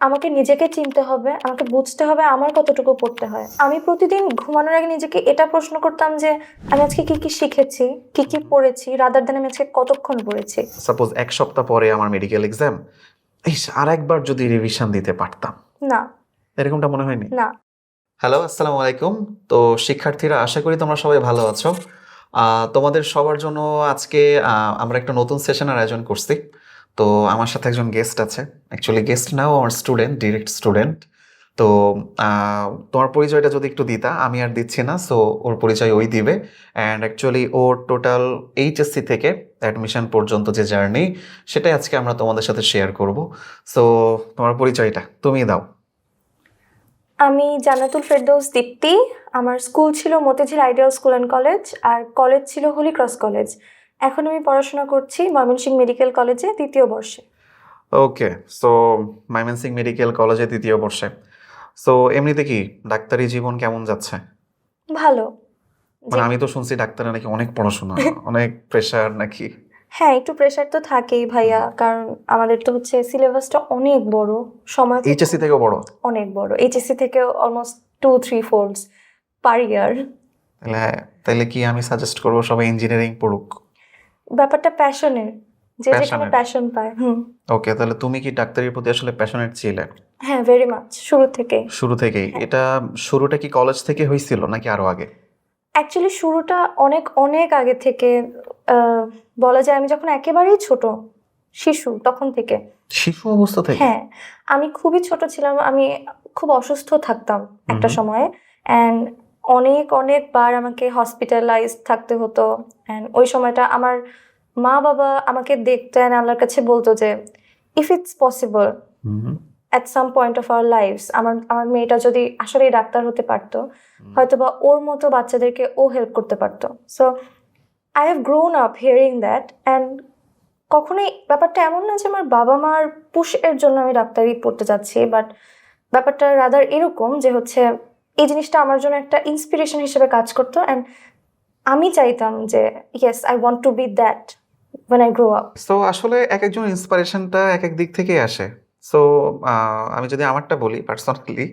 আমাকে নিজেকে চিনতে হবে আমাকে বুঝতে হবে আমার কতটুকু পড়তে হয়। আমি প্রতিদিন ঘুমানোর আগে নিজেকে এটা প্রশ্ন করতাম যে আমি আজকে কি কি শিখেছি কি কি পড়েছি রাদার দেন আমি আজকে কতক্ষণ পড়েছি। সাপোজ এক সপ্তাহ পরে আমার মেডিকেল এক্সাম ইস আর একবার যদি রিভিশন দিতে পারতাম। না। এরকমটা মনে হয়নি? না। হ্যালো আসসালামু আলাইকুম। তো শিক্ষার্থীরা আশা করি তোমরা সবাই ভালো আছো। আহ, তোমাদের সবার জন্য আজকে আমরা একটা নতুন সেশনের আয়োজন করছি। তো আমার সাথে একজন গেস্ট আছে। অ্যাকচুয়ালি গেস্ট নাও, আমার স্টুডেন্ট ডিরেক্ট স্টুডেন্ট তো তোমার পরিচয়টা যদি একটু দিতা, আমি আর দিচ্ছি না সো ওর পরিচয় ওই দিবে। অ্যান্ড অ্যাকচুয়ালি ওর টোটাল এইচএসসি থেকে অ্যাডমিশন পর্যন্ত যে জার্নি সেটাই আজকে আমরা তোমাদের সাথে শেয়ার করব। সো তোমার পরিচয়টা তুমি দাও। আমি জান্নাতুল ফেরদৌস দীপ্তি। আমার স্কুল ছিল Motijheel Ideal School and College R college ছিল হোলি ক্রস কলেজ এখন আমি পড়াশোনা করছি ময়মনসিংহ মেডিকেল কলেজে দ্বিতীয় বর্ষে। ওকে সো ময়মনসিংহ মেডিকেল কলেজে দ্বিতীয় বর্ষে। সো এমনিতে কি ডাক্তারি জীবন কেমন যাচ্ছে? ভালো। মানে আমি তো শুনছি ডাক্তারে নাকি অনেক পড়াশোনা অনেক প্রেশার নাকি? হ্যাঁ একটু প্রেশার তো থাকেই ভাইয়া কারণ আমাদের তো হচ্ছে সিলেবাসটা অনেক বড় সময় এইচএসসি থেকেও বড়? অনেক বড়। এইচএসসি থেকে almost two three folds per year তাহলে তাহলে কি আমি সাজেস্ট করব সবাই ইঞ্জিনিয়ারিং পড়ুক? ব্যাপারটা প্যাশনের যে যেখানে প্যাশন পায় হুম। ওকে তাহলে তুমি কি ডাক্তারির প্রতি আসলে প্যাশনেট ছিলে? হ্যাঁ ভেরি মাচ শুরু থেকে শুরু থেকেই। এটা শুরুটা কি কলেজ থেকে হয়েছিল নাকি আরও আগে? অ্যাকচুয়ালি শুরুটা অনেক অনেক আগে থেকে বলা যায় আমি যখন একেবারেই ছোট শিশু তখন থেকে। শিশু অবস্থা থেকে? হ্যাঁ আমি খুবই ছোট ছিলাম আমি খুব অসুস্থ থাকতাম একটা সময়ে। অ্যান্ড অনেক অনেকবার আমাকে হসপিটালাইজ থাকতে হতো। অ্যান্ড ওই সময়টা আমার মা বাবা আমাকে দেখতেন আল্লাহর কাছে বলতো যে if it's possible at some point of our lifes আমার আমার মেয়েটা যদি আসলেই ডাক্তার হতে পারতো হয়তো বা ওর মতো বাচ্চাদেরকে ও হেল্প করতে পারতো। So I have grown up hearing that and কখনোই ব্যাপারটা এমন না যে আমার বাবা মার পুশ এর জন্য আমি ডাক্তারি পড়তে যাচ্ছি বাট ব্যাপারটা রাদার এরকম যে হচ্ছে এই জিনিসটা আমার জন্য একটা ইন্সপিরেশন হিসেবে কাজ করতো অ্যান্ড আমি চাইতাম যে yes I want to be that when I grow up so আসলে এক একজন ইন্সপিরেশনটা এক এক দিক থেকেই আসে। সো আমি যদি আমারটা বলি পার্সোনালি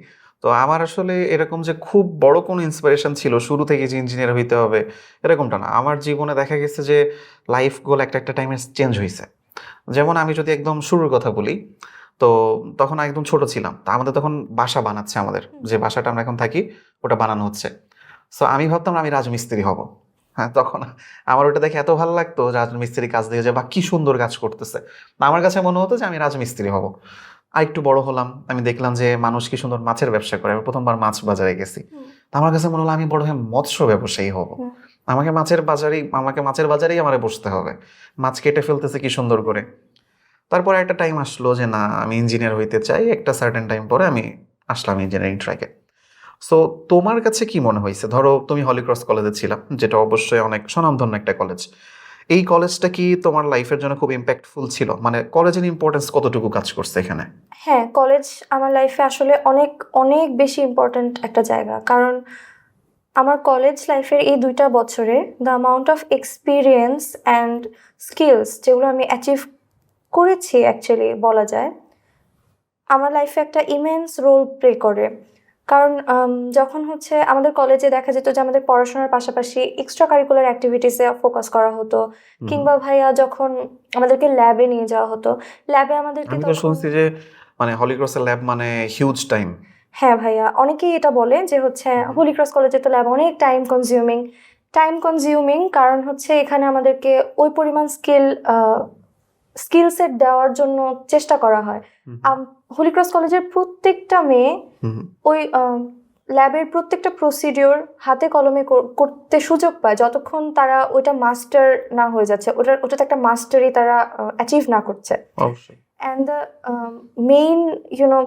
তো আমার আসলে এরকম যে খুব বড় কোনো ইন্সপিরেশন ছিল শুরু থেকে যে ইঞ্জিনিয়ার হইতে হবে, এরকমটা না। আমার জীবনে দেখা গেছে যে লাইফ গোল একটা একটা টাইমে চেঞ্জ হয়েছে যেমন আমি যদি একদম শুরুর কথা বলি তো তখন একদম ছোট ছিলাম। তা আমাদের তখন বাসা বানাচ্ছে আমাদের। যে বাসাটা আমরা এখন থাকি ওটা বানানো হচ্ছে। সো আমি ভাবতাম আমি রাজমিস্ত্রি হব। হ্যাঁ তখন আমার ওটা দেখে এত ভালো লাগতো রাজমিস্ত্রি কাজ দিয়ে যে বা কি সুন্দর কাজ করতেছে। আমার কাছে মনে হতো যে আমি রাজমিস্ত্রি হব। আর একটু বড় হলাম আমি দেখলাম যে মানুষ কি সুন্দর মাছের ব্যবসা করে। আমি প্রথমবার মাছ বাজারে গেছি। তা আমার কাছে মনে হলো আমি বড় হয়ে মৎস্য ব্যবসায়ী হব। আমাকে মাছের বাজারেই আমাকে মাছের বাজারেই আমার বসতে হবে। মাছ কেটে ফেলতেছে কি সুন্দর করে। তারপরে একটা টাইম আসলো যে, না, আমি ইঞ্জিনিয়ার হইতে চাই। একটা সার্টেন টাইম পরে আমি আসলাম ইঞ্জিনিয়ারিং ট্র্যাকে সো তোমার কাছে কি মনে হয়েছে? ধরো, তুমি হলিক্রস কলেজে ছিলাম যেটা অবশ্যই অনেক স্বনামধন্য একটা কলেজ এই কলেজটা কি তোমার লাইফের জন্য খুব ইম্প্যাক্টফুল ছিল? মানে কলেজের ইম্পর্টেন্স কতটুকু কাজ করছে এখানে? হ্যাঁ কলেজ আমার লাইফে আসলে অনেক অনেক বেশি ইম্পর্ট্যান্ট একটা জায়গা। কারণ, আমার কলেজ লাইফের এই দুইটা বছরে the amount of experience and skills যেগুলো আমি অ্যাচিভ করেছি অ্যাকচুয়ালি বলা যায়। আমার লাইফে একটা ইমেন্স রোল প্লে করে। কারণ যখন হচ্ছে আমাদের কলেজে দেখা যেত যে আমাদের পড়াশোনার পাশাপাশি এক্সট্রা কারিকুলার অ্যাক্টিভিটিসে ফোকাস করা হতো কিংবা ভাইয়া যখন আমাদেরকে ল্যাবে নিয়ে যাওয়া হতো ল্যাবে আমাদেরকে তো শুনছি যে মানে হলিক্রসের ল্যাব মানে হিউজ টাইম হ্যাঁ ভাইয়া অনেকেই এটা বলে যে হচ্ছে হুম। হোলি কলেজে তো ল্যাব অনেক টাইম কনজিউমিং টাইম কনজিউমিং কারণ হচ্ছে এখানে আমাদেরকে ওই পরিমাণ স্কিল স্কিল সেট দেওয়ার জন্য চেষ্টা করা হয়। হোলি ক্রস কলেজের প্রত্যেকটা মেয়ে ওই ল্যাবের প্রত্যেকটা প্রসিডিওর হাতে কলমে করতে সুযোগ পায় যতক্ষণ তারা ওইটা মাস্টার না হয়ে যাচ্ছে। ওটা ওটাতে একটা মাস্টারি তারা অ্যাচিভ না করছে। And the main you know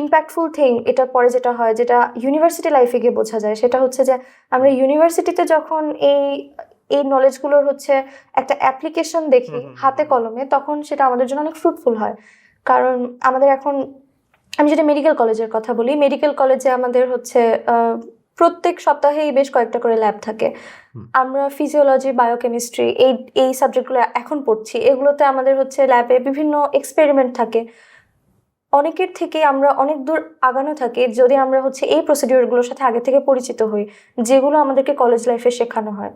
impactful thing এটার পরে যেটা হয় যেটা ইউনিভার্সিটি লাইফে গিয়ে বোঝা যায় সেটা হচ্ছে যে আমরা ইউনিভার্সিটিতে যখন এই এই নলেজগুলোর হচ্ছে একটা অ্যাপ্লিকেশন দেখি। হাতে কলমে তখন সেটা আমাদের জন্য অনেক ফ্রুটফুল হয়। কারণ আমাদের এখন আমি যেটা মেডিকেল কলেজের কথা বলি মেডিকেল কলেজে আমাদের হচ্ছে প্রত্যেক সপ্তাহেই বেশ কয়েকটা করে ল্যাব থাকে। আমরা ফিজিওলজি বায়োকেমিস্ট্রি এই এই সাবজেক্টগুলো এখন পড়ছি। এগুলোতে আমাদের হচ্ছে ল্যাবে বিভিন্ন এক্সপেরিমেন্ট থাকে। অনেকের থেকে আমরা অনেক দূর আগানো থাকি যদি আমরা হচ্ছে এই প্রসিডিওরগুলোর সাথে আগে থেকে পরিচিত হই যেগুলো আমাদেরকে কলেজ লাইফে শেখানো হয়।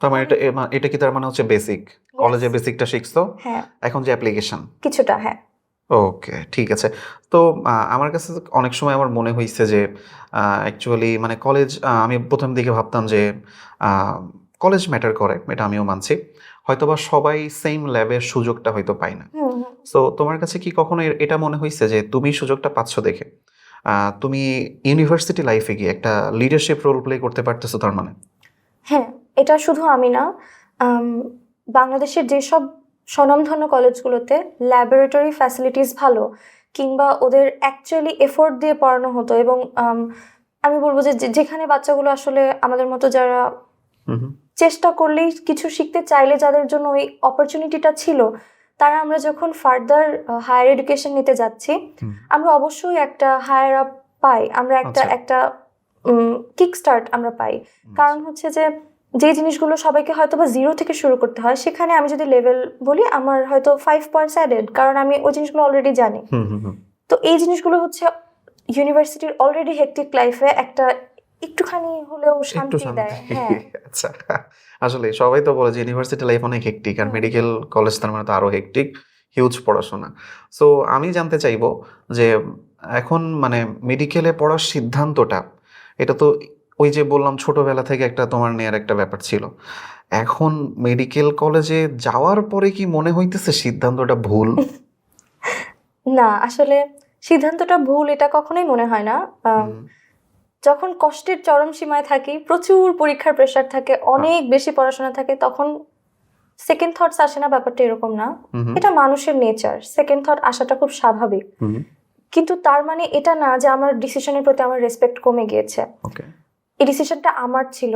তার মানে এটা এটা কি তার মানে হচ্ছে বেসিক কলেজে বেসিকটা শিখছো? হ্যাঁ। এখন যে অ্যাপ্লিকেশন কিছুটা হ্যাঁ। ওকে ঠিক আছে। তো আমার কাছে অনেক সময় আমার মনে হয়েছে যে অ্যাকচুয়ালি মানে কলেজ আমি প্রথম দিকে ভাবতাম যে কলেজ ম্যাটার করে এটা আমিও মানছি। হয়তোবা সবাই সেম ল্যাবের সুযোগটা হয়তো পায় না। সো তোমার কাছে কি কখনো এটা মনে হয়েছে যে তুমি সুযোগটা পাচ্ছ দেখে? তুমি ইউনিভার্সিটি লাইফে গিয়ে একটা লিডারশিপ রোল প্লে করতে পারতেছো তার মানে? হ্যাঁ। এটা শুধু আমি না বাংলাদেশের যেসব স্বনামধন্য কলেজগুলোতে ল্যাবরেটরি ফ্যাসিলিটিস ভালো কিংবা ওদের অ্যাকচুয়ালি এফোর্ট দিয়ে পড়ানো হতো এবং আমি বলব যে যেখানে বাচ্চাগুলো আসলে আমাদের মতো যারা। চেষ্টা করলেই কিছু শিখতে চাইলে যাদের জন্য ওই অপরচুনিটিটা ছিল তারা আমরা যখন ফার্দার হায়ার এডুকেশন নিতে যাচ্ছি আমরা অবশ্যই একটা হায়ার আপ পাই আমরা একটা আচ্ছা। একটা কিক স্টার্ট আমরা পাই কারণ হচ্ছে যে যে জিনিসগুলো সবাইকে হয়তো বা জিরো থেকে শুরু করতে হয় সেখানে আমি যদি লেভেল বলি আমার হয়তো ফাইভ পয়েন্টস অ্যাডেড কারণ আমি ওই জিনিসগুলো অলরেডি জানি। হুম হুম হুম। তো এই জিনিসগুলো হচ্ছে ইউনিভার্সিটির অলরেডি হেক্টিক লাইফে একটা একটুখানি হলেও শান্তি দেয় হ্যাঁ। আচ্ছা আসলে সবাই তো বলে যে ইউনিভার্সিটি লাইফ অনেক হেক্টিক আর মেডিকেল কলেজ তার মানে তো আরও হেকটিক হিউজ পড়াশোনা। সো আমি জানতে চাইব যে এখন মানে মেডিকেলে পড়ার সিদ্ধান্তটা এটা তো ওই যে বললাম ছোটবেলা থেকে একটা তোমার নেয়ার একটা ব্যাপার ছিল। এখন মেডিকেল কলেজে যাওয়ার পরে কি মনে হইতেছে সিদ্ধান্তটা ভুল? না আসলে সিদ্ধান্তটা ভুল এটা কখনোই মনে হয় না। যখন কষ্টের চরম সীমায় থাকি প্রচুর পরীক্ষার প্রেশার থাকে অনেক বেশি পড়াশোনা থাকে তখন সেকেন্ড থটস আসে না ব্যাপারটা এরকম না। এটা মানুষের নেচার সেকেন্ড থট আসাটা খুব স্বাভাবিক। কিন্তু তার মানে এটা না যে আমার ডিসিশনের প্রতি আমার রেসপেক্ট কমে গিয়েছে। এই ডিসিশনটা আমার ছিল।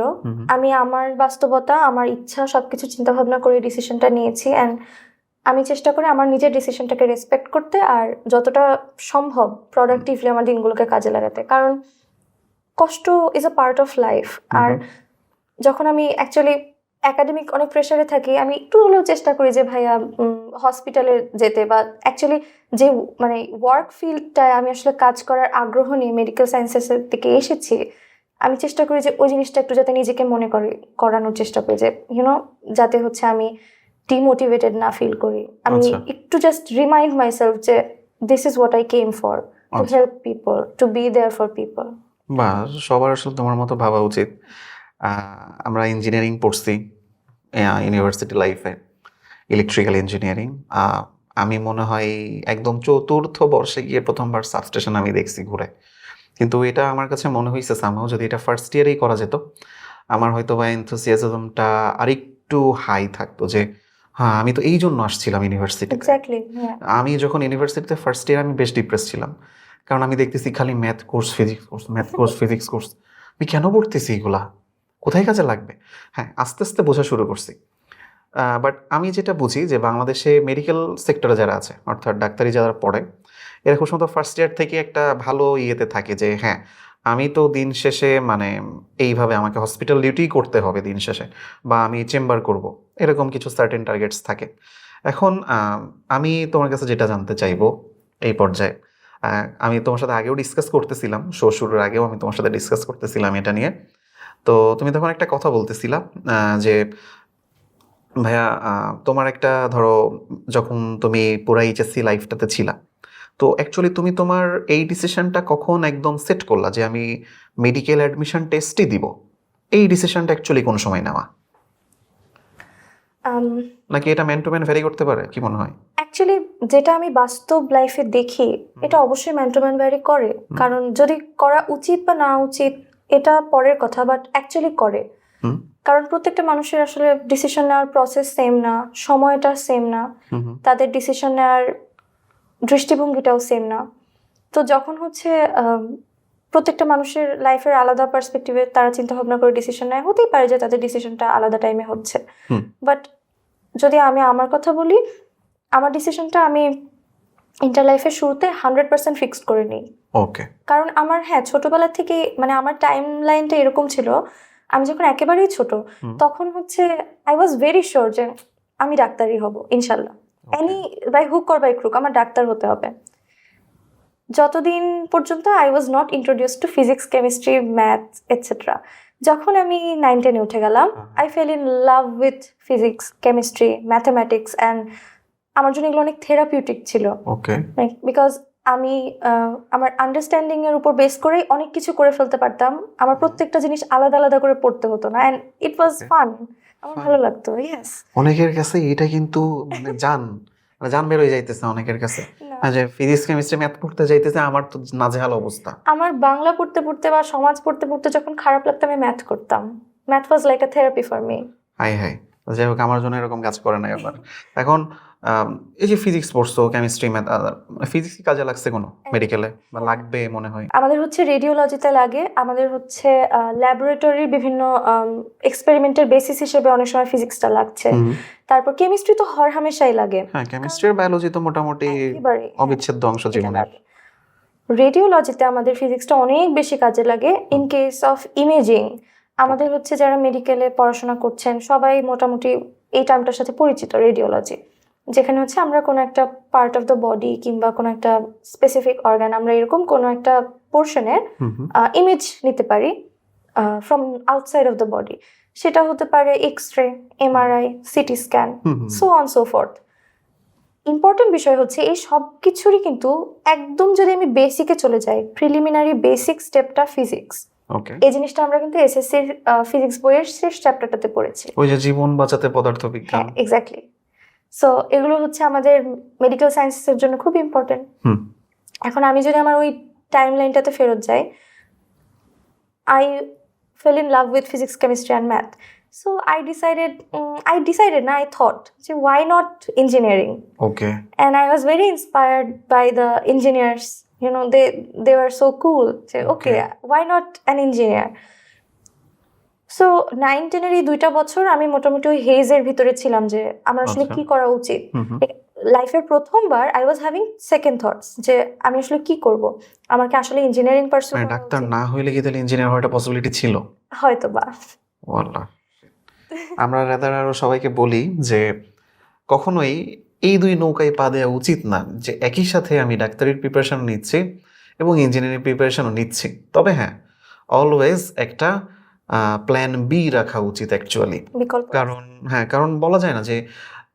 আমি আমার বাস্তবতা আমার ইচ্ছা সবকিছু চিন্তা ভাবনা করে ডিসিশনটা নিয়েছি। অ্যান্ড আমি চেষ্টা করি আমার নিজের ডিসিশনটাকে রেসপেক্ট করতে আর যতটা সম্ভব প্রোডাক্টিভলি আমার দিনগুলোকে কাজে লাগাতে। কারণ কষ্ট is a part of life আর যখন আমি অ্যাকচুয়ালি একাডেমিক অনেক প্রেশারে থাকি আমি একটু হলেও চেষ্টা করি যে ভাইয়া হসপিটালে যেতে বা অ্যাকচুয়ালি যে মানে ওয়ার্ক ফিল্ডটায় আমি আসলে কাজ করার আগ্রহ নিয়ে মেডিকেল সায়েন্সেসের দিকে এসেছি আমি চেষ্টা করি যে ওই জিনিসটা একটু যাতে নিজেকে মনে করে করানোর চেষ্টা করি যে ইউনো যাতে হচ্ছে আমি ডিমোটিভেটেড না ফিল করি। আমি আচ্ছা। একটু জাস্ট রিমাইন্ড মাইসেলফ যে this is what I came for to. Help people to be there for people বা সবার আসলে তোমার মতো ভাবা উচিত। আমরা ইঞ্জিনিয়ারিং পড়ছি ইউনিভার্সিটি লাইফে ইলেকট্রিক্যাল ইঞ্জিনিয়ারিং আমি মনে হয় একদম চতুর্থ বর্ষে গিয়ে প্রথমবার সাবস্টেশন আমি দেখছি ঘুরে। কিন্তু এটা আমার কাছে মনে হয়েছে সামহাও যদি এটা ফার্স্ট ইয়ারেই করা যেত আমার হয়তো বা এনথুসিয়াজমটা আরেকটু হাই থাকতো যে হ্যাঁ আমি তো এই জন্য আসছিলাম ইউনিভার্সিটি হ্যাঁ। আমি যখন ইউনিভার্সিটিতে ফার্স্ট ইয়ার আমি বেশ ডিপ্রেস ছিলাম। কারণ আমি দেখতেছি খালি math course physics course math course physics course আমি কেন পড়তেছি এগুলা? কোথায় কাজে লাগবে? হ্যাঁ আস্তে আস্তে বোঝা শুরু করছি। বাট আমি যেটা বুঝি যে বাংলাদেশে মেডিকেল সেক্টরে যারা আছে অর্থাৎ ডাক্তারি যারা পড়ে এরা খুব ফার্স্ট ইয়ার থেকে একটা ভালো ইয়েতে থাকে যে হ্যাঁ আমি তো দিন শেষে মানে এইভাবে আমাকে হসপিটাল ডিউটি করতে হবে দিন শেষে বা আমি চেম্বার করব, এরকম কিছু সার্টেন টার্গেটস থাকে। এখন আমি তোমার কাছে যেটা জানতে চাইব এই পর্যায়ে আমি তোমার সাথে আগেও ডিসকাস করতেছিলাম শো শুরুর আগেও আমি তোমার সাথে ডিসকাস করতেছিলাম এটা নিয়ে। তো তুমি তখন একটা কথা বলতেছিলা যে, ভাইয়া তোমার একটা ধরো, যখন তুমি পুরো এইচএসসি লাইফটাতে ছিলা তো অ্যাকচুয়ালি তুমি তোমার এই ডিসিশনটা কখন একদম সেট করলা যে আমি মেডিকেল অ্যাডমিশন টেস্টই দিব? এই ডিসিশনটা অ্যাকচুয়ালি কোন সময় নেওয়া। নাকি এটা ম্যান টু ম্যান ভ্যারি করতে পারে? কি মনে হয়? অ্যাকচুয়ালি যেটা আমি বাস্তব লাইফে দেখি এটা অবশ্যই ম্যান টু ম্যান ভ্যারি করে। কারণ যদি করা উচিত বা না উচিত এটা পরের কথা বাট অ্যাকচুয়ালি করে। কারণ প্রত্যেকটা মানুষের আসলে ডিসিশন নেওয়ার প্রসেস সেম না সময়টা সেম না। তাদের ডিসিশন নেওয়ার দৃষ্টিভঙ্গিটাও সেম না। তো যখন হচ্ছে প্রত্যেকটা মানুষের লাইফের আলাদা পার্সপেক্টিভে তারা চিন্তা ভাবনা করে ডিসিশন নেয় হতেই পারে যে তাদের ডিসিশনটা আলাদা টাইমে হচ্ছে। বাট যদি আমি আমার কথা বলি আমার ডিসিশনটা আমি ইন্টার লাইফের শুরুতে হান্ড্রেড পার্সেন্ট ফিক্সড করে নিই। ওকে কারণ আমার হ্যাঁ ছোটবেলা থেকে মানে আমার টাইম লাইনটা এরকম ছিল আমি যখন একেবারেই ছোট তখন হচ্ছে আই ওয়াজ ভেরি শিওর যে আমি ডাক্তারই হব ইনশাল্লাহ। Any by hook or by crook আমার ডাক্তার হতে হবে। যতদিন পর্যন্ত I was not introduce to physics chemistry math etcetera যখন আমি নাইন টেনে উঠে গেলাম I fell in love with physics chemistry mathematics and আমার জন্য এগুলো অনেক থেরাপিউটিক ছিল। ওকে বিকজ আমি আমার আন্ডারস্ট্যান্ডিং এর উপর বেস করেই অনেক কিছু করে ফেলতে পারতাম। আমার প্রত্যেকটা জিনিস আলাদা আলাদা করে পড়তে হতো না। অ্যান্ড ইট ওয়াজ ফান আমার ভালো লাগতো ইয়েস অনেকের কাছে এটা কিন্তু মানে জান। মানে জান বের হয়ে যাইতেছে অনেকের কাছে। হ্যাঁ, যে ফিজিক্স কেমিস্ট্রি ম্যাথ পড়তে যাইতেছে আমার তো নাজেহাল অবস্থা। আমার বাংলা পড়তে পড়তে বা সমাজ পড়তে পড়তে যখন খারাপ লাগতো আমি ম্যাথ করতাম। Math was like a therapy for me high হাই যাই হোক আমার জন্য এরকম কাজ করে নাই এবার এখন এই যে ফিজিক্স পড়ছো কেমিস্ট্রি ম্যাথ ফিজিক্স কাজে লাগছে কোনো মেডিকেলে বা লাগবে মনে হয়। আমাদের হচ্ছে রেডিওলজিতে লাগে আমাদের হচ্ছে ল্যাবরেটরির বিভিন্ন এক্সপেরিমেন্টের বেসিস হিসেবে অনেক সময় ফিজিক্সটা লাগছে। তারপর কেমিস্ট্রি তো হর হামেশাই লাগে। হ্যাঁ কেমিস্ট্রি আর বায়োলজি তো মোটামুটি অবিচ্ছেদ্য অংশ জীবনের। রেডিওলজিতে আমাদের ফিজিক্সটা অনেক বেশি কাজে লাগে ইন কেস অফ ইমেজিং আমাদের হচ্ছে যারা মেডিকেলে পড়াশোনা করছেন সবাই মোটামুটি এই টার্মটার সাথে পরিচিত রেডিওলজি যেখানে হচ্ছে আমরা কোনো একটা পার্ট অফ দ্য বডি কিংবা কোনো একটা স্পেসিফিক অর্গান আমরা এরকম কোনো একটা পোর্শনের। ইমেজ নিতে পারি from outside of the body সেটা হতে পারে X ray MRI CT scan. So on so forth important বিষয় হচ্ছে এই সব কিছুরই কিন্তু একদম যদি আমি বেসিকে চলে যাই প্রিলিমিনারি বেসিক স্টেপটা ফিজিক্স এই জিনিসটা আমরা কিন্তু এসএসসির ফিজিক্স বইয়ের শেষ চ্যাপ্টারটাতে পড়েছি। ওই যে জীবন বাঁচাতে পদার্থ হ্যাঁ এক্স্যাক্টলি সো এগুলো হচ্ছে আমাদের মেডিকেল সায়েন্সের জন্য খুব ইম্পর্টেন্ট এখন আমি যদি আমার ওই টাইম লাইনটাতে ফেরত যাই I fell in love with physics chemistry and math so I decided I decided না আই থট যে why not engineering okay and I was very inspired by the engineers. You know, they they were so cool. Okay why not an engineer? So nine টেনের এই দুইটা বছর আমি মোটামুটি ওই হেজের ভিতরে ছিলাম যে আমার আসলে আচ্ছা। কি করা উচিত। লাইফের প্রথমবার I was having second thoughts যে আমি আসলে কি করব? আমার কি আসলে ইঞ্জিনিয়ারিং পার্সন ডাক্তার না হইলে কি তাহলে ইঞ্জিনিয়ার হওয়ার পসিবিলিটি ছিল? হয়তো বা আমরা রাদার আরও সবাইকে বলি যে কখনোই এই দুই নৌকায় পা দেওয়া উচিত না যে একই সাথে আমি ডাক্তারির প্রিপারেশন নিচ্ছি এবং ইঞ্জিনিয়ারিং প্রিপারেশনও নিচ্ছি। তবে হ্যাঁ অলওয়েজ একটা প্ল্যান বি রাখা উচিত অ্যাকচুয়ালি কারণ হ্যাঁ কারণ বলা যায় না যে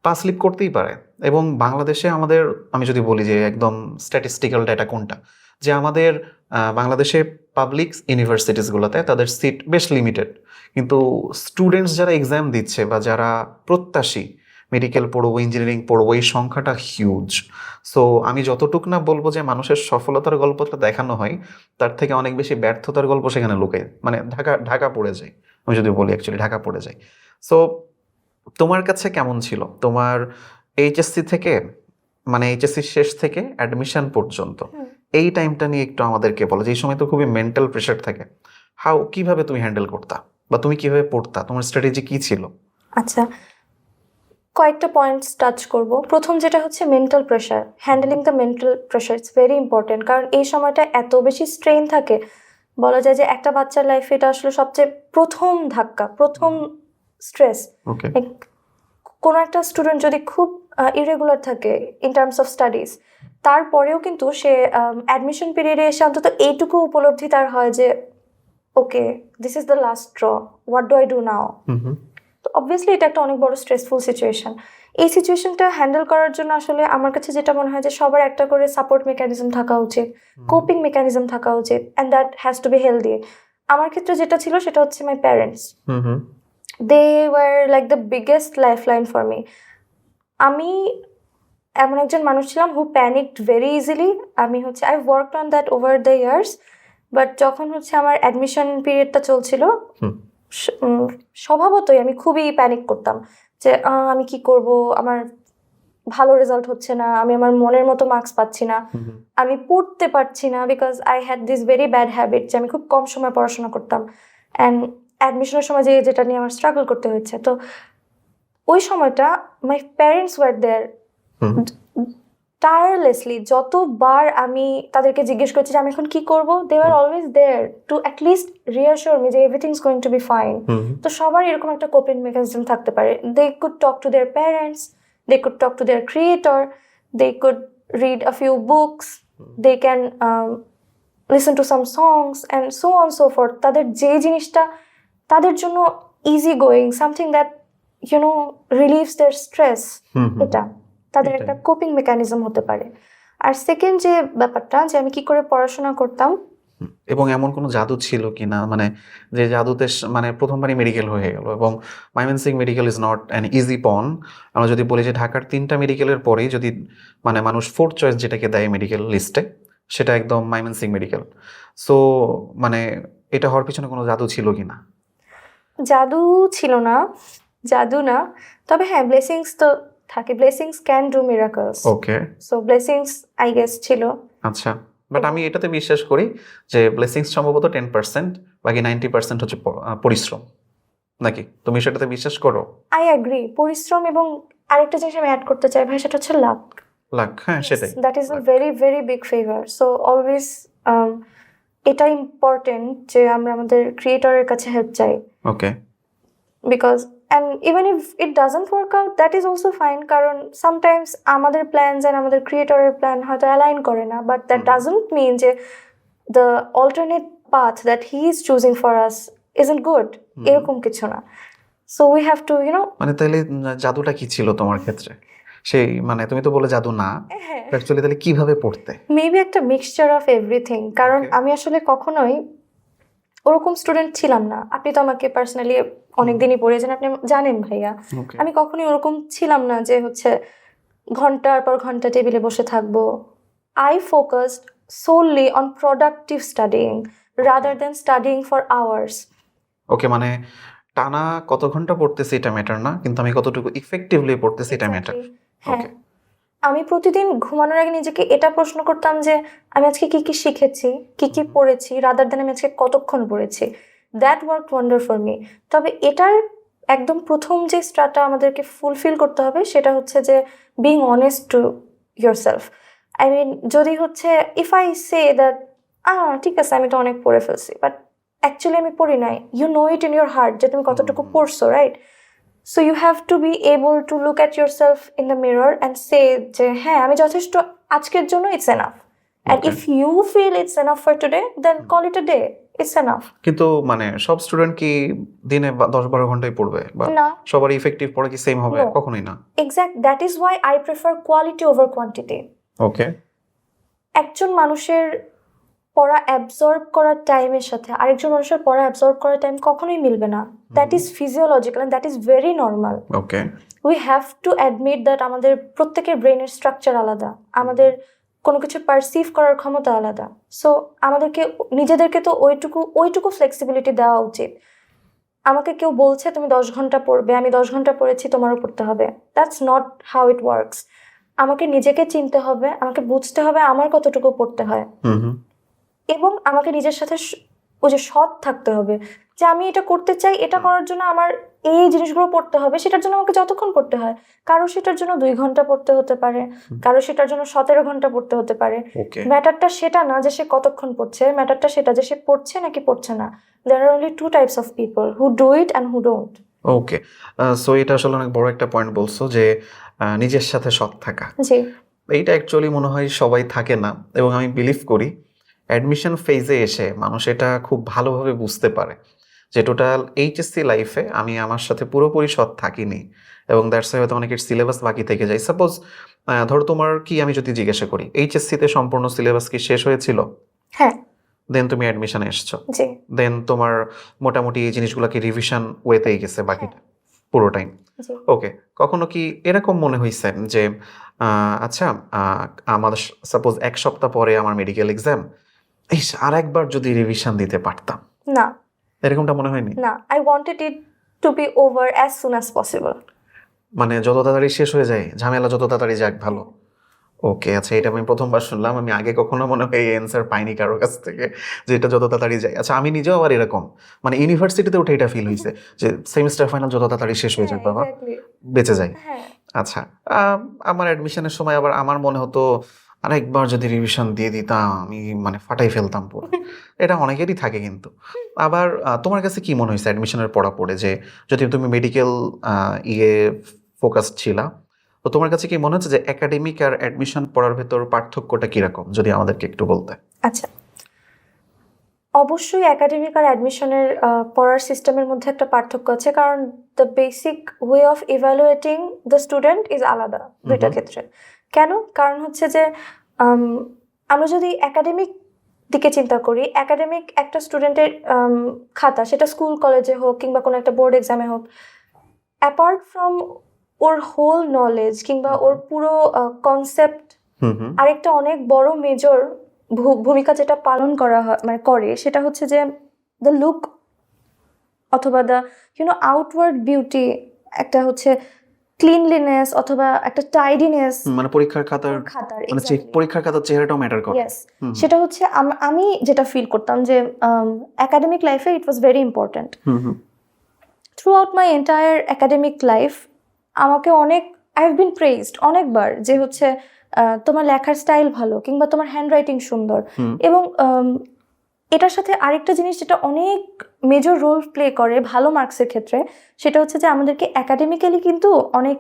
পাস স্লিপ করতেই পারে। এবং বাংলাদেশে আমাদের আমি যদি বলি যে একদম স্ট্যাটিস্টিক্যাল ডেটা কোনটা? যে আমাদের বাংলাদেশে পাবলিক ইউনিভার্সিটিসগুলোতে তাদের সিট বেশ লিমিটেড কিন্তু স্টুডেন্টস যারা এক্সাম দিচ্ছে বা যারা প্রত্যাশী মেডিকেল পড়ব ইঞ্জিনিয়ারিং পড়ব এই সংখ্যাটা হিউজ সো আমি যতটুক না বলব যে মানুষের সফলতার গল্পটা দেখানো হয় তার থেকে অনেক বেশি ব্যর্থতার গল্প সেখানে লুকে মানে ঢাকা ঢাকা পড়ে যায়। আমি যদি বলি অ্যাকচুয়ালি ঢাকা পড়ে যায়। সো তোমার কাছে কেমন ছিল? তোমার এইচএসসি থেকে মানে এইচএসসি শেষ থেকে অ্যাডমিশন পর্যন্ত এই টাইমটা নিয়ে একটু আমাদেরকে বলো যে এই সময় তো খুবই মেন্টাল প্রেশার থাকে। হাউ কীভাবে তুমি হ্যান্ডেল করতা? বা তুমি কীভাবে পড়তা? তোমার স্ট্র্যাটেজি কি ছিল? আচ্ছা কয়েকটা পয়েন্টস টাচ করব। প্রথম যেটা হচ্ছে mental pressure handling the mental pressure it's very important কারণ এই সময়টা এত বেশি স্ট্রেন থাকে। বলা যায় যে একটা বাচ্চার লাইফে এটা আসলে সবচেয়ে প্রথম ধাক্কা প্রথম স্ট্রেস কোনো একটা স্টুডেন্ট যদি খুব ইরেগুলার থাকে ইন টার্মস অফ স্টাডিজ তারপরেও কিন্তু সে অ্যাডমিশন পিরিয়ডে এসে অন্তত এইটুকু উপলব্ধি তার হয় যে okay this is the last draw what do I do now তো অবভিয়াসলি এটা একটা অনেক বড় স্ট্রেসফুল সিচুয়েশন এই সিচুয়েশনটা হ্যান্ডেল করার জন্য আসলে আমার কাছে যেটা মনে হয় যে সবার একটা করে সাপোর্ট মেকানিজম থাকা উচিত কোপিং মেকানিজম থাকা উচিত and that has to be healthy আমার ক্ষেত্রে যেটা ছিল সেটা হচ্ছে my parents they were like the biggest life line for me আমি এমন একজন মানুষ ছিলাম হু প্যানিকড ভেরি ইজিলি আমি হচ্ছে I work on that over the years but যখন হচ্ছে আমার অ্যাডমিশন পিরিয়ডটা চলছিল স্বভাবতই আমি খুবই প্যানিক করতাম যে আমি কি করব আমার ভালো রেজাল্ট হচ্ছে না আমি আমার মনের মতো মার্কস পাচ্ছি না। আমি পড়তে পারছি না because I had this very bad habit যে আমি খুব কম সময় পড়াশোনা করতাম অ্যান্ড অ্যাডমিশনের সময় যে যেটা নিয়ে আমার স্ট্রাগল করতে হয়েছে তো ওই সময়টা my parents were there. Tirelessly যতবার আমি তাদেরকে জিজ্ঞেস করছি যে আমি এখন কি করব they are always there to at least reassure me যে everything is going to be fine. তো সবার এরকম একটা কোপিং মেকানিজম থাকতে পারে। They could talk to their parents they could talk to their creator they could read a few books they can listen to some songs and so on so forth. তাদের যে জিনিসটা তাদের জন্য easy going something that you know relieves their stress এটা। তাদের একটা coping mechanism হতে পারে। আর সেকেন্ড যে ব্যাপারটা যে আমি কি করে পড়াশোনা করতাম? এবং এমন কোনো জাদু ছিল কি না মানে যে জাদুতে মানে প্রথমবারই মেডিকেল হয়ে গেল এবং Mymensingh medical is not an easy পন আমরা যদি বলি যে ঢাকার তিনটা মেডিকেলের পরেই যদি মানে মানুষ ফোর্থ চয়েস যেটাকে দেয় মেডিকেল লিস্টে সেটা একদম মাইমেনসিং মেডিকেল সো মানে এটা হওয়ার পিছনে কোনো জাদু ছিল কি না জাদু ছিল না জাদু না। তবে হ্যাঁ ব্লেসিংস তো থাকে। Blessings can do miracles okay so blessings I guess ছিল। আচ্ছা বাট আমি এটাতে বিশ্বাস করি যে ব্লেসিংস সম্ভবত টেন পার্সেন্ট বাকি নাইনটি পার্সেন্ট হচ্ছে পরিশ্রম। নাকি? তুমি সেটাতে বিশ্বাস করো? আই অ্যাগ্রি পরিশ্রম এবং আরেকটা জিনিস আমি অ্যাড করতে চাই ভাই সেটা হচ্ছে লাক লাখ হ্যাঁ সেটাই। That is a very very big favour so always এটা ইম্পর্টেন্ট যে আমরা আমাদের ক্রিয়েটরের কাছে হেল্প চাই। Okay because and even if it doesn't work out that is also fine কারণ সামটাইমস আমাদের প্ল্যানস অ্যান্ড আমাদের ক্রিয়েটরের প্ল্যান হয়তো অ্যালাইন করে না বাট দ্যাট। ডাজন্ট মিন যে the alternate path that he is choosing for us isn't good এরকম কিছু না। So we have to you know মানে তাহলে জাদুটা কি ছিল তোমার ক্ষেত্রে? সেই মানে তুমি তো বলে জাদু না অ্যাকচুয়ালি তাহলে কীভাবে পড়তে? মেবি একটা মিক্সচার অফ এভরিথিং কারণ আমি আসলে কখনোই ওরকম স্টুডেন্ট ছিলাম না। আপনি তো আমাকে পার্সোনালি অনেক দিনই পড়িয়েছেন আপনি জানেন ভাইয়া। আমি কখনোই ওরকম ছিলাম না যে হচ্ছে ঘণ্টার পর ঘণ্টা টেবিলে বসে থাকব। I focused solely on productive studying rather than studying for hours okay মানে টানা কত ঘণ্টা পড়তেছি এটা ম্যাটার না কিন্তু আমি কতটুকু ইফেক্টিভলি পড়তেছি এটা ম্যাটার হ্যাঁ। ওকে আমি প্রতিদিন ঘুমানোর আগে নিজেকে এটা প্রশ্ন করতাম যে আমি আজকে কি কি শিখেছি? কি কি পড়েছি? রাদার দেন আমি আজকে কতক্ষণ পড়েছি? That work wonder for me তবে এটার একদম প্রথম যে স্টারটা আমাদেরকে ফুলফিল করতে হবে সেটা হচ্ছে যে being honest to yourself I mean যদি হচ্ছে if I say that uh ঠিক আছে আমি তো অনেক পড়ে ফেলছি বাট অ্যাকচুয়ালি আমি পড়ি নাই you know it in your heart যে তুমি কতটুকু পড়ছো right so you have to be able to look at yourself in the mirror and say যে হ্যাঁ আমি যথেষ্ট আজকের জন্য it's enough and if you feel it's enough for today then call it a day it's enough কিন্তু মানে সব student কি দিনে দশ বারো ঘন্টায় পড়বে? বা না। সবার ইফেক্টিভ পড়ে কি সেম হবে? কখনোই না। Exact that is why I prefer quality over quantity okay একজন মানুষের পড়া অ্যাবজর্ব করার টাইমের সাথে আরেকজন মানুষের পড়া অ্যাবজর্ব করার টাইম কখনোই মিলবে না। That is physiological and that is very normal okay we have to admit that আমাদের প্রত্যেকের ব্রেনের স্ট্রাকচার আলাদা। আমাদের কোনো কিছু পারসিভ করার ক্ষমতা আলাদা। সো আমাদেরকে নিজেদেরকে তো ওইটুকু ওইটুকু ফ্লেক্সিবিলিটি দেওয়া উচিত। আমাকে কেউ বলছে তুমি দশ ঘণ্টা পড়বে আমি দশ ঘণ্টা পড়েছি তোমারও পড়তে হবে। That's not how it works আমাকে নিজেকে চিনতে হবে আমাকে বুঝতে হবে আমার কতটুকু পড়তে হয়। এবং আমাকে নিজের সাথে ওই যে সৎ থাকতে হবে যে আমি এটা করতে চাই এটা করার জন্য আমার এই জিনিসগুলো পড়তে হবে সেটার জন্য আমাকে যতক্ষণ পড়তে হয়। কারও সেটার জন্য দুই ঘণ্টা পড়তে হতে পারে কারও সেটার জন্য সতেরো ঘণ্টা পড়তে হতে পারে। ম্যাটারটা সেটা না যে সে কতক্ষণ পড়ছে ম্যাটারটা সেটা যে সে পড়ছে নাকি পড়ছে না। There are only two types of people who do it and who don't okay. So এটা আসলে অনেক বড় একটা পয়েন্ট বলছো যে নিজের সাথে সৎ থাকা। জি। এইটা অ্যাকচুয়ালি মনে হয় সবাই থাকে না এবং আমি বিলিভ করি অ্যাডমিশন ফেজে এসে মানুষ এটা খুব ভালোভাবে বুঝতে পারে যে টোটাল এইচএসসি লাইফে আমি আমার সাথে পুরোপুরি সৎ থাকিনি এবং দ্যাটস হয়তো অনেকের সিলেবাস বাকি থেকে যায়। সাপোজ ধরো তোমার কি আমি যদি জিজ্ঞাসা করি এইচএসসিতে সম্পূর্ণ সিলেবাস কি শেষ হয়েছিল? হ্যাঁ। দেন তুমি অ্যাডমিশনে এসছো। দেন তোমার মোটামুটি এই জিনিসগুলোকে রিভিশন ওয়েতেই গেছে বাকিটা পুরো টাইম ওকে কখনো কি এরকম মনে হয়েছে যে আচ্ছা আমাদের সাপোজ এক সপ্তাহ পরে আমার মেডিকেল এক্সাম এই আর একবার যদি রিভিশন দিতে পারতাম। না। এরকমটা মনে হয়নি? না I wanted it to be over as soon as possible মানে যত তাড়াতাড়ি শেষ হয়ে যায় ঝামেলা যত তাড়াতাড়ি যাক ভালো। ওকে আচ্ছা এটা আমি প্রথমবার শুনলাম আমি আগে কখনো মনে হয় এই অ্যান্সার পাইনি কারোর কাছ থেকে যে এটা যত তাড়াতাড়ি যায়। আচ্ছা আমি নিজেও আবার এরকম মানে ইউনিভার্সিটিতে উঠে এটা ফিল হয়েছে যে সেমিস্টার ফাইনাল যত তাড়াতাড়ি শেষ হয়ে যাক বাবা বেঁচে যায়। হ্যাঁ। আচ্ছা আমার অ্যাডমিশনের সময় আবার আমার মনে হতো আরেকবার যদি রিভিশন দিয়ে দিতাম আমি মানে ফাটাই ফেলতাম পুরো। এটা অনেকেরই থাকে কিন্তু। আবার তোমার কাছে কি মনে হয়েছে অ্যাডমিশনের পড়া পড়ে যে যদি তুমি মেডিকেল ইয়ে ফোকাস ছিলা তো তোমার কাছে কি মনে হচ্ছে যে একাডেমিক আর অ্যাডমিশন পড়ার ভেতর পার্থক্যটা কীরকম যদি আমাদেরকে একটু বলতে? আচ্ছা। অবশ্যই একাডেমিক আর অ্যাডমিশনের পড়ার সিস্টেমের মধ্যে একটা পার্থক্য আছে কারণ the basic way of evaluating the student is আলাদা দুইটা ক্ষেত্রে। কেন? কারণ হচ্ছে যে আমরা যদি একাডেমিক দিকে চিন্তা করি একাডেমিক একটা স্টুডেন্টের খাতা সেটা স্কুল কলেজে হোক কিংবা কোনো একটা বোর্ড এক্সামে হোক অ্যাপার্ট ফ্রম ওর হোল নলেজ কিংবা ওর পুরো কনসেপ্ট আরেকটা অনেক বড় মেজর ভূমিকা যেটা পালন করা হয় মানে করে সেটা হচ্ছে যে দ্য লুক অথবা the you know outward beauty একটা হচ্ছে ক্লিনলিনেস অথবা একটা টাইডিনেস মানে পরীক্ষার খাতার খাতার মানে পরীক্ষার খাতার চেহারাটাও ম্যাটার করে। ইয়েস সেটা হচ্ছে আমি যেটা ফিল করতাম যে একাডেমিক লাইফে it was very important throughout my entire academic life আমাকে অনেক আই হ্যাভ বিন প্রেজড অনেকবার যে হচ্ছে তোমার লেখার স্টাইল ভালো কিংবা তোমার হ্যান্ড রাইটিং সুন্দর এবং um, এটার সাথে আরেকটা জিনিস যেটা অনেক মেজর রোল প্লে করে ভালো মার্কসের ক্ষেত্রে সেটা হচ্ছে যে আমাদেরকে একাডেমিক্যালি কিন্তু অনেক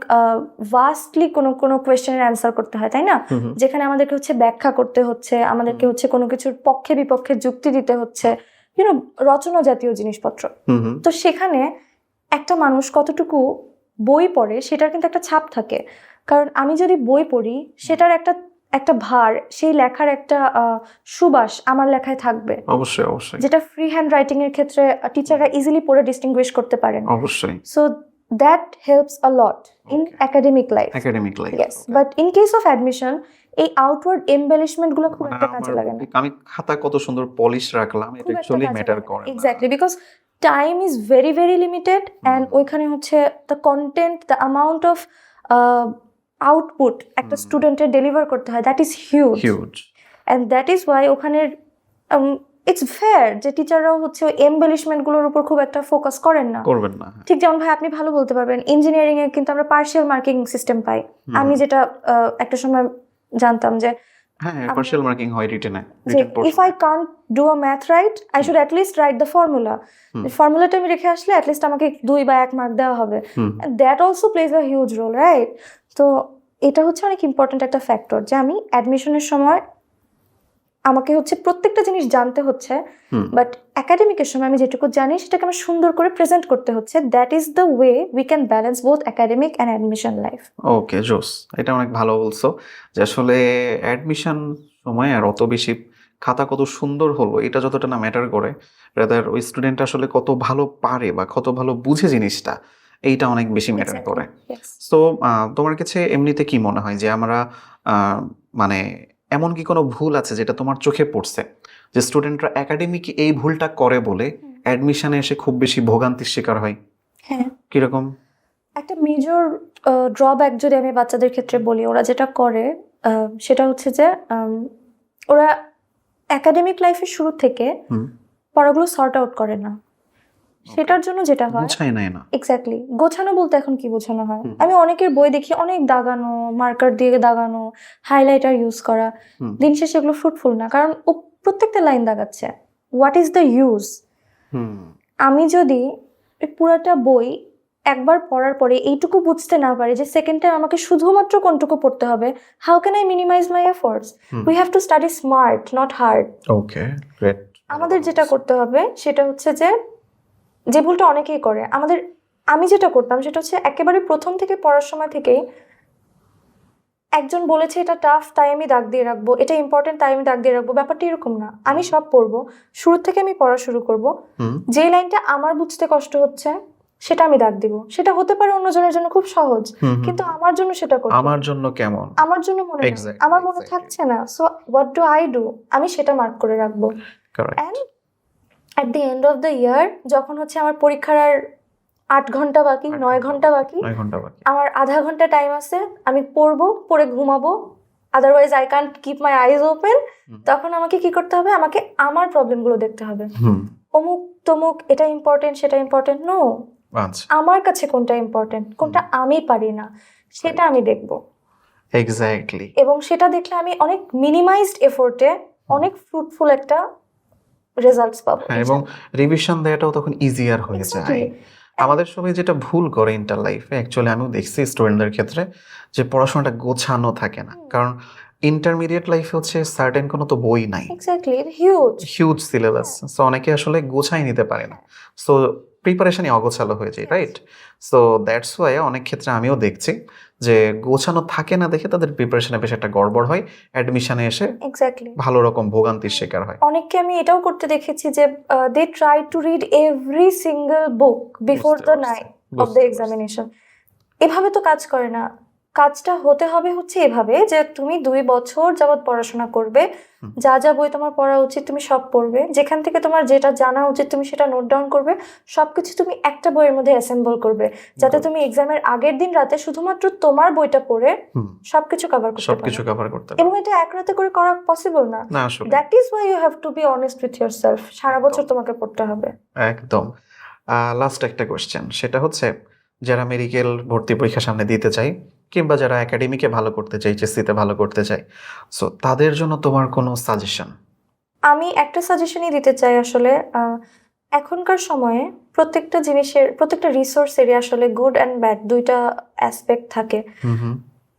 ভাস্টলি কোনো কোনো কোয়েশ্চেনের অ্যান্সার করতে হয় তাই না। যেখানে আমাদেরকে হচ্ছে ব্যাখ্যা করতে হচ্ছে আমাদেরকে হচ্ছে কোনো কিছুর পক্ষে বিপক্ষে যুক্তি দিতে হচ্ছে ইউনো রচনা জাতীয় জিনিসপত্র। তো সেখানে একটা মানুষ কতটুকু বই পড়ে সেটার কিন্তু একটা ছাপ থাকে কারণ আমি যদি বই পড়ি সেটার একটা একটা ভার সেই লেখার একটা সুবাস আমার লেখায় থাকবে। অবশ্যই অবশ্যই। যেটা ফ্রি হ্যান্ড রাইটিং এর ক্ষেত্রে টিচাররা ইজিলি পড়ে ডিস্টিংগুইশ করতে পারেন। অবশ্যই। So that helps a lot in academic life academic life yes but in case of admission এই আউটওয়ার্ড এম্বেলিশমেন্টগুলো খুব একটা কাজে লাগে না। আমি খাতা কত সুন্দর পলিশ রাখলাম এটা অ্যাকচুয়ালি ম্যাটার করে। Exactly because time is very very limited and ওইখানে হচ্ছে the content the amount of output একটা স্টুডেন্টের ডেলিভার করতে হয় that is huge huge and that is why ওখানের ইটস ফেয়ার যে টিচাররাও হচ্ছে ওই এম্বেলিশমেন্টগুলোর উপর খুব একটা ফোকাস করেন না। করবেন না হ্যাঁ। ঠিক যেমন ভাই আপনি ভালো বলতে পারবেন ইঞ্জিনিয়ারিং এ কিন্তু আমরা পার্শিয়াল মার্কিং সিস্টেম পাই। আমি যেটা একটা সময় জানতাম যে হ্যাঁ পার্শিয়াল মার্কিং হয় রিটেনে if I can't do a math right I should at least write the formula ফর্মুলাটা আমি রেখে আসলে অ্যাটলিস্ট আমাকে দুই বা এক মার্ক দেওয়া হবে। That also plays a huge role right তো এটা হচ্ছে অনেক ইম্পর্ট্যান্ট একটা ফ্যাক্টর যে আমি অ্যাডমিশনের সময় আমাকে হচ্ছে প্রত্যেকটা জিনিস জানতে হচ্ছে বাট একাডেমিকের সময় আমি যেটুকু জানি সেটাকে আমার সুন্দর করে প্রেজেন্ট করতে হচ্ছে that is the way we can balance both academic and admission life okay জোস এটা অনেক ভালো বলছো যে আসলে অ্যাডমিশন সময় আর অত বেশি খাতা কত সুন্দর হলো এটা যতটা না ম্যাটার করে রাদার ওই স্টুডেন্ট আসলে কত ভালো পারে বা কত ভালো বুঝে জিনিসটা। এইটা অনেক বেশি ম্যাটার করে। সো তোমার কাছে এমনিতে কি মনে হয় যে আমরা মানে এমন কি কোনো ভুল আছে যেটা তোমার চোখে পড়ছে? যে স্টুডেন্টরা একাডেমিক এই ভুলটা করে বলে অ্যাডমিশনে এসে খুব বেশি ভোগান্তির শিকার হয়? হ্যাঁ। কীরকম একটা মেজর ড্রব্যাক যদি আমি বাচ্চাদের ক্ষেত্রে বলি ওরা যেটা করে সেটা হচ্ছে যে ওরা একাডেমিক লাইফের শুরু থেকে। পড়াগুলো সর্ট আউট করে না। সেটার জন্য যেটা হয় বুঝাই নেয় না। এক্স্যাক্টলি গোছানো বলতে এখন কি বোঝানো হয়? আমি অনেকের বই দেখি অনেক দাগানো মার্কার দিয়ে দাগানো হাইলাইটার ইউজ করা। দিন শেষে এগুলো ফ্রুটফুল না কারণ ও প্রত্যেকটা লাইন দাগাচ্ছে। হোয়াট ইজ দ্য ইউজ আমি যদি পুরোটা বই একবার পড়ার পরে এইটুকু বুঝতে না পারি যে সেকেন্ড টাইম আমাকে শুধুমাত্র কোনটুকু পড়তে হবে how can I minimize my efforts we have to study smart not hard okay great আমাদের যেটা করতে হবে সেটা হচ্ছে যে যে ভুলটা অনেকেই করে। আমাদের আমি যেটা করতাম সেটা হচ্ছে একেবারে প্রথম থেকে পড়ার সময় থেকেই একজন বলেছে এটা টাফ তাই আমি দাগ দিয়ে রাখব। এটা ইম্পর্টেন্ট তাই আমি দাগ দিয়ে রাখব। ব্যাপারটা এরকম না। আমি সব পড়ব। শুরু থেকে আমি পড়া শুরু করব। যে লাইনটা আমার বুঝতে কষ্ট হচ্ছে সেটা আমি দাগ দিব। সেটা হতে পারে অন্যজনের জন্য খুব সহজ। কিন্তু আমার জন্য সেটা করতে আমার জন্য কেমন? আমার জন্য মনে। আমার মনে থাকছে না। So what do I do আমি সেটা মার্ক করে রাখব। Correct and at the end of the year যখন হচ্ছে আমার পরীক্ষার আর আট ঘণ্টা বাকি নয় ঘণ্টা বাকি আমার আধা ঘণ্টা টাইম আছে আমি পড়ব পড়ে ঘুমাবো। Otherwise I can't keep my eyes open তখন আমাকে কি করতে হবে? আমাকে আমার প্রবলেমগুলো দেখতে হবে। অমুক তমুক এটা ইম্পর্টেন্ট সেটা ইম্পর্টেন্ট নো আচ্ছা। আমার কাছে কোনটা ইম্পর্টেন্ট কোনটা আমি পারি না সেটা আমি দেখব। এক্স্যাক্টলি এবং সেটা দেখলে আমি অনেক মিনিমাইজড এফোর্টে অনেক ফ্রুটফুল একটা রেজাল্টস পাবো হ্যাঁ এবং রিভিশন দেওয়াটাও তখন ইজিয়ার হয়ে যায়। আমাদের সবাই যেটা ভুল করে ইন্টার লাইফে অ্যাকচুয়ালি আমিও দেখছি স্টুডেন্টদের ক্ষেত্রে যে পড়াশোনাটা গোছানো থাকে না। কারণ ইন্টারমিডিয়েট লাইফে হচ্ছে সার্টেন কোনো তো বই নাই। Exactly huge huge syllabus so অনেকে আসলে গোছাই নিতে পারে না। সো প্রিপারেশনই অগোছালো হয়ে যায় রাইট সো দ্যাটস ওয়াই অনেক ক্ষেত্রে আমিও দেখছি যে গোছানো থাকে না দেখে তাদের প্রিপারেশনে বেশ একটা গড়বড় হয় অ্যাডমিশনে এসে এক্স্যাক্টলি ভালো রকম ভোগান্তির শিকার হয়। অনেককে আমি এটাও করতে দেখেছি যে they try to read every single book before the night of the examination এভাবে তো কাজ করে না। কাজটা হতে হবে হচ্ছে এভাবে যে তুমি দুই বছর যাবৎ পড়াশোনা করবে যা যা বই তোমার পড়া উচিত তুমি সব পড়বে যেখান থেকে তোমার যেটা জানা উচিত তুমি সেটা নোট ডাউন করবে সবকিছু তুমি একটা বইয়ের মধ্যে অ্যাসেম্বল করবে যাতে তুমি এক্সামের আগের দিন রাতে শুধুমাত্র তোমার বইটা পড়ে সবকিছু কভার করতে সবকিছু কভার করতে এবং এটা এক রাতে করে করা পসিবল না। না that is why you have to be honest with yourself সারা বছর তোমাকে পড়তে হবে। একদম। লাস্ট একটা কোশ্চেন সেটা হচ্ছে যারা মেডিকেল ভর্তি পরীক্ষা সামনে দিতে চাই কিংবা যারা একাডেমিকে ভালো করতে চাই চেসিতে ভালো করতে চাই সো তাদের জন্য তোমার কোনো সাজেশন আমি একটা সাজেশনই দিতে চাই আসলে এখনকার সময়ে প্রত্যেকটা জিনিসের প্রত্যেকটা রিসোর্সেরই আসলে গুড অ্যান্ড ব্যাড দুইটা অ্যাসপেক্ট থাকে।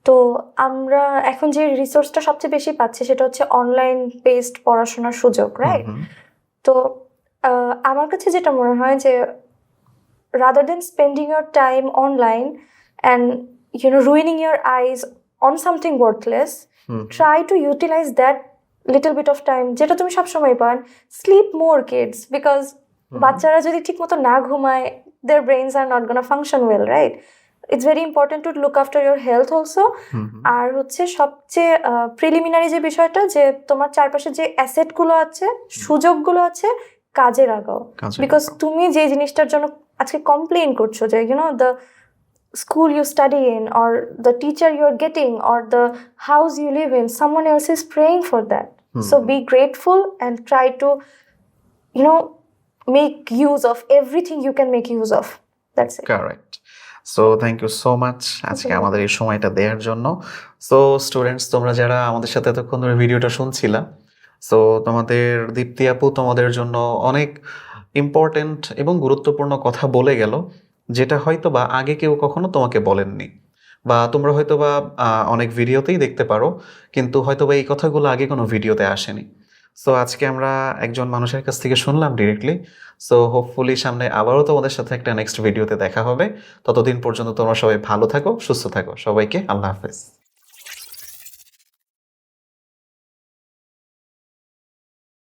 তো আমরা এখন যে রিসোর্সটা সবচেয়ে বেশি পাচ্ছি সেটা হচ্ছে অনলাইন বেসড পড়াশোনার সুযোগ রাইট তো আমার কাছে যেটা মনে হয় যে rather than spending your time online and you know ruining your eyes on something worthless hmm, try to utilize that little bit of time যেটা তুমি সবসময় পান স্লিপ মোর কিডস বিকজ বাচ্চারা যদি ঠিক মতো না ঘুমায় their brains are not gonna function well right it's very important to look after your health also আর হচ্ছে সবচেয়ে প্রিলিমিনারি যে বিষয়টা যে তোমার চারপাশে যে অ্যাসেটগুলো আছে সুযোগগুলো আছে কাজে লাগাও। বিকজ তুমি যে জিনিসটার জন্য আজকে কমপ্লেন করছ যে you know the school you study in or the you are getting or the house you live in someone else is praying for that hmm, so be grateful and try to you know make use of everything you can make use of that's it correct so thank you so much আজকে আমাদের এই সময়টা দেওয়ার জন্য। So students তোমরা যারা আমাদের সাথে এতক্ষণ ধরে ভিডিওটা শুনছিলা সো তোমাদের দীপ্তি আপু তোমাদের জন্য অনেক ইম্পর্টেন্ট এবং গুরুত্বপূর্ণ কথা বলে গেল। যেটা হয়তো বা আগে কেউ কখনো তোমাকে বলেননি। বা তোমরা হয়তো বা অনেক ভিডিওতেই দেখতে পারো, কিন্তু হয়তো বা এই কথাগুলো আগে কোনো ভিডিওতে আসেনি। সো আজকে আমরা একজন মানুষের কাছ থেকে শুনলাম ডিরেক্টলি সো হোপফুলি সামনে আবারও তোমাদের সাথে একটা নেক্সট ভিডিওতে দেখা হবে। ততদিন পর্যন্ত তোমরা সবাই ভালো থাকো, সুস্থ থাকো। সবাইকে আল্লাহ হাফেজ।